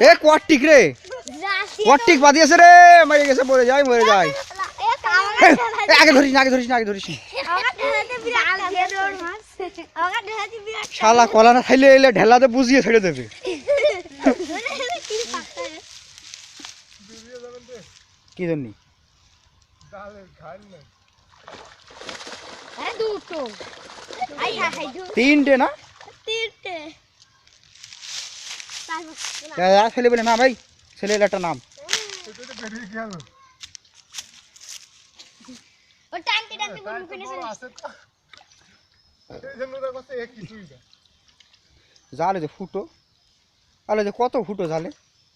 এ কোয়াটিক রে। কোয়াটিক বাদিয়েছে রে মরে গেছে মরে যায় মরে যায়। আগে ধরিস না আগে ধরিস না আগে ধরিস শালা কলা না খাইলে এলে ঢেলাতে বুঝিয়ে ছেড়ে দেবে। কি জন্যি হ্যাঁ তিনটে না তিনটে এ, আর ছেলে বলে না ভাই? ছেলের একটা নাম। জালে যে ফুটো। আলে যে কত ফুটো জালে?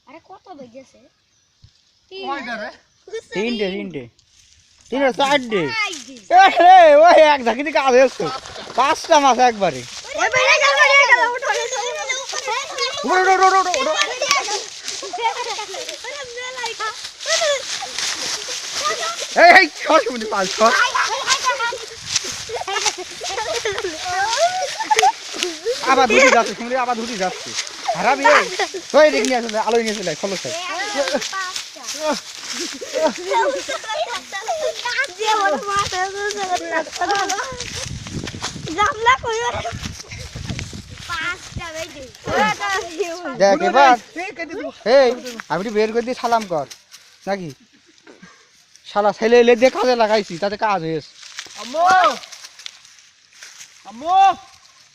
আরে কত বেজেছে তিনটে তিনটে। তিনটে চারটে। ওই এক ঝাঁকি দিকে এসছো পাঁচটা মাছ একবারে। উড়ো, উড়ো, উড়ো, উড়ো। এই এই ছশ মিনিট পাঁচ ছশ আবার ধুতি যাচ্ছে শুনলে আবার ধুতি যাচ্ছে হারাবি এই। ওই দেখ নিয়ে আসলে আলোয় নিয়ে চলে খোলো স্যার জামলা কই পাঁচটা বেজে দেখ এবার এই আমি বের করে দিয়ে সালাম কর নাকি? সালা ছেলে এলে দিয়ে কাজে লাগাইছি তাতে কাজ হয়েছে। আম্মু! আম্মু!